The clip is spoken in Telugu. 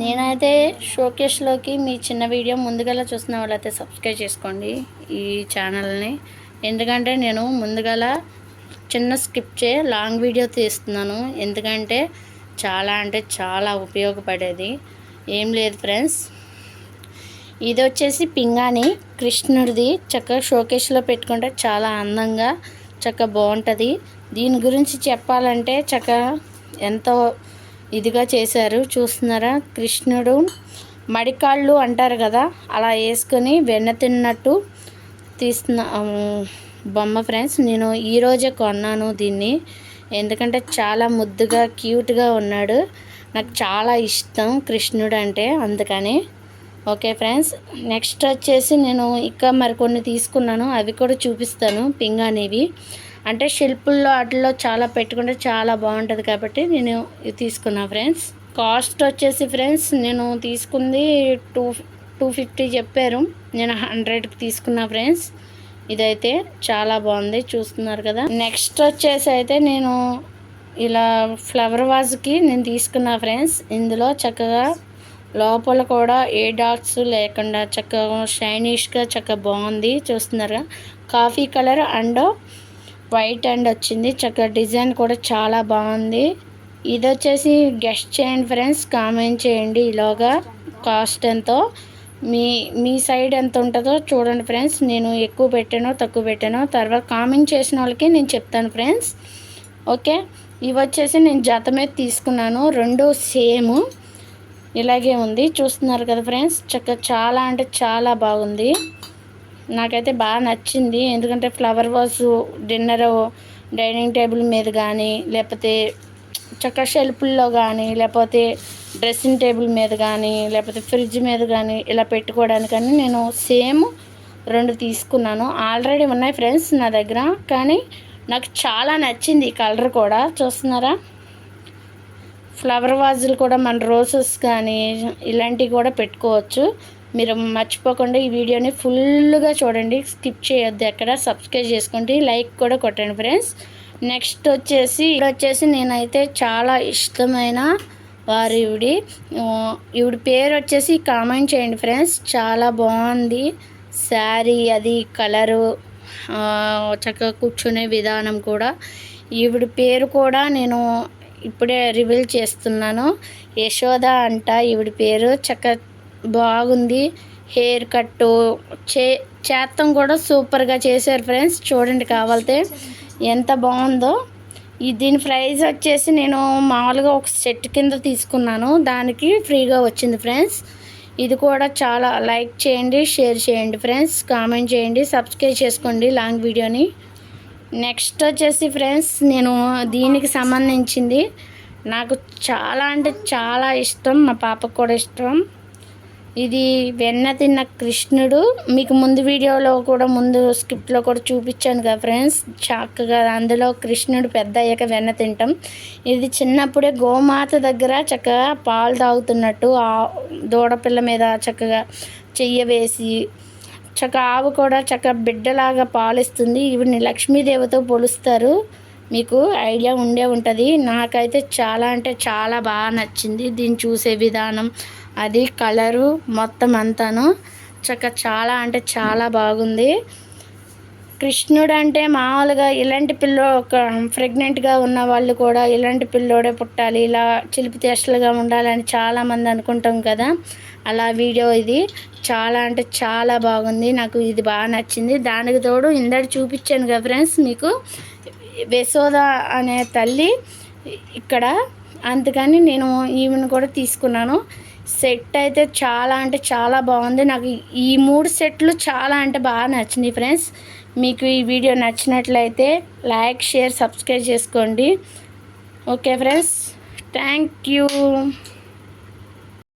నేనైతే షోకేష్లోకి మీ చిన్న వీడియో ముందుగల చూసిన వాళ్ళైతే సబ్స్క్రైబ్ చేసుకోండి ఈ ఛానల్ని. ఎందుకంటే నేను ముందుగల చిన్న స్కిప్ చే లాంగ్ వీడియో తీస్తున్నాను. ఎందుకంటే చాలా అంటే చాలా ఉపయోగపడేది. ఏం లేదు ఫ్రెండ్స్. ఇది వచ్చేసి పింగాణి కృష్ణుడిది. చక్కగా షోకేస్లో పెట్టుకుంటే చాలా అందంగా చక్కగా బాగుంటుంది. దీని గురించి చెప్పాలంటే చక్కగా ఎంతో ఇదిగా చేశారు. చూస్తున్నారా? కృష్ణుడు మడికాళ్ళు అంటారు కదా అలా వేసుకొని వెన్న తిన్నట్టు తీస్తున్న బొమ్మ ఫ్రెండ్స్ నేను ఈరోజే కొన్నాను దీన్ని. ఎందుకంటే చాలా ముద్దుగా క్యూట్గా ఉన్నాడు. నాకు చాలా ఇష్టం కృష్ణుడు అంటే అందుకని. ఓకే ఫ్రెండ్స్ నెక్స్ట్ వచ్చేసి నేను ఇంకా మరికొన్ని తీసుకున్నాను. అవి కూడా చూపిస్తాను పింగానేవి. అంటే శిల్పుల్లో వాటిల్లో చాలా పెట్టుకుంటే చాలా బాగుంటుంది కాబట్టి నేను ఇది తీసుకున్నా ఫ్రెండ్స్. కాస్ట్ వచ్చేసి ఫ్రెండ్స్ నేను తీసుకుంది టూ టూ ఫిఫ్టీ చెప్పారు. నేను హండ్రెడ్కి తీసుకున్నా ఫ్రెండ్స్. ఇదైతే చాలా బాగుంది చూస్తున్నారు కదా. నెక్స్ట్ వచ్చేసి అయితే నేను ఇలా ఫ్లవర్ వాజ్కి నేను తీసుకున్నా ఫ్రెండ్స్. ఇందులో చక్కగా లోపల కూడా ఏ డాట్స్ లేకుండా చక్కగా షైనిష్గా చక్కగా బాగుంది చూస్తున్నారు coffee colour and white and వచ్చింది. చక్కగా డిజైన్ కూడా చాలా బాగుంది. ఇది వచ్చేసి గెస్ట్ చేయండి ఫ్రెండ్స్ కామెంట్ చేయండి ఇలాగా కాస్ట్ ఎంతో. మీ మీ సైడ్ ఎంత ఉంటుందో చూడండి ఫ్రెండ్స్. నేను ఎక్కువ పెట్టానో తక్కువ పెట్టానో తర్వాత కామెంట్ చేసిన వాళ్ళకి నేను చెప్తాను ఫ్రెండ్స్. ఓకే? ఇవి వచ్చేసి నేను జత మీద తీసుకున్నాను. రెండు సేమ్. ఇలాగే ఉంది. చూస్తున్నారు కదా ఫ్రెండ్స్. చక్కగా చాలా అంటే చాలా బాగుంది. నాకైతే బాగా నచ్చింది. ఎందుకంటే flower vase dinner dining table మీద కానీ లేకపోతే చక్క షెల్ఫుల్లో కానీ లేకపోతే డ్రెస్సింగ్ టేబుల్ మీద కానీ లేకపోతే ఫ్రిడ్జ్ మీద కానీ ఇలా పెట్టుకోవడానికని నేను సేమ్ రెండు తీసుకున్నాను. ఆల్రెడీ ఉన్నాయి ఫ్రెండ్స్ నా దగ్గర కానీ నాకు చాలా నచ్చింది ఈ కలర్ కూడా. చూస్తున్నారా? ఫ్లవర్ వాజులు కూడా మన రోజెస్ కానీ ఇలాంటివి కూడా పెట్టుకోవచ్చు. మీరు మర్చిపోకుండా ఈ వీడియోని ఫుల్గా చూడండి. స్కిప్ చేయొద్దు ఎక్కడ. సబ్స్క్రైబ్ చేసుకోండి. లైక్ కూడా కొట్టండి ఫ్రెండ్స్. నెక్స్ట్ వచ్చేసి ఇక్కడ వచ్చేసి నేనైతే చాలా ఇష్టమైన వారు ఈవిడి ఈవిడ పేరు వచ్చేసి కామెంట్ చేయండి ఫ్రెండ్స్. చాలా బాగుంది. శారీ అది కలరు చక్కగా కూర్చునే విధానం కూడా. ఈవిడ పేరు కూడా నేను ఇప్పుడే రివీల్ చేస్తున్నాను. యశోద అంట ఈవిడ పేరు. చక్క బాగుంది. హెయిర్ కట్టు చే చేత్తం కూడా సూపర్గా చేశారు ఫ్రెండ్స్. చూడండి కావాలితే ఎంత బాగుందో. ఈ దీని ప్రైస్ వచ్చేసి నేను మామూలుగా ఒక సెట్ కింద తీసుకున్నాను. దానికి ఫ్రీగా వచ్చింది ఫ్రెండ్స్. ఇది కూడా చాలా లైక్ చేయండి షేర్ చేయండి ఫ్రెండ్స్. కామెంట్ చేయండి సబ్స్క్రైబ్ చేసుకోండి లాంగ్ వీడియోని. నెక్స్ట్ వచ్చేసి ఫ్రెండ్స్ నేను దీనికి సంబంధించింది. నాకు చాలా అంటే చాలా ఇష్టం మా పాపకు కూడా ఇష్టం. ఇది వెన్న తిన్న కృష్ణుడు. మీకు ముందు వీడియోలో కూడా ముందు స్క్రిప్ట్లో కూడా చూపించాను కదా ఫ్రెండ్స్. చక్కగా అందులో కృష్ణుడు పెద్ద అయ్యాక వెన్న తింటాం. ఇది చిన్నప్పుడే గోమాత దగ్గర చక్కగా పాలు తాగుతున్నట్టు ఆ దూడపిల్ల మీద చక్కగా చెయ్య వేసి చక్క ఆవు కూడా చక్కగా బిడ్డలాగా పాలిస్తుంది. ఇవిని లక్ష్మీదేవితో పోలుస్తారు. మీకు ఐడియా ఉండే ఉంటుంది. నాకైతే చాలా అంటే చాలా బాగా నచ్చింది దీన్ని చూసే విధానం. అది కలరు మొత్తం అంతాను. చక్క చాలా అంటే చాలా బాగుంది. కృష్ణుడు అంటే మామూలుగా ఇలాంటి పిల్లో ఒక ప్రెగ్నెంట్గా ఉన్న వాళ్ళు కూడా ఇలాంటి పిల్లోడే పుట్టాలి ఇలా చిలిపి చేష్టలుగా ఉండాలని చాలామంది అనుకుంటాం కదా. అలా వీడియో ఇది. చాలా అంటే చాలా బాగుంది. నాకు ఇది బాగా నచ్చింది. దానికి తోడు ఇందాక చూపించాను కదా ఫ్రెండ్స్ మీకు. వెసోద అనే తల్లి ఇక్కడ. అందుకని నేను ఈమెను కూడా తీసుకున్నాను. సెట్ అయితే చాలా అంటే చాలా బాగుంది. నాకు ఈ మూడు సెట్లు చాలా అంటే బాగా నచ్చినాయి ఫ్రెండ్స్. మీకు ఈ వీడియో నచ్చినట్లయితే లైక్ షేర్ సబ్స్క్రైబ్ చేసుకోండి. Okay friends. Thank you.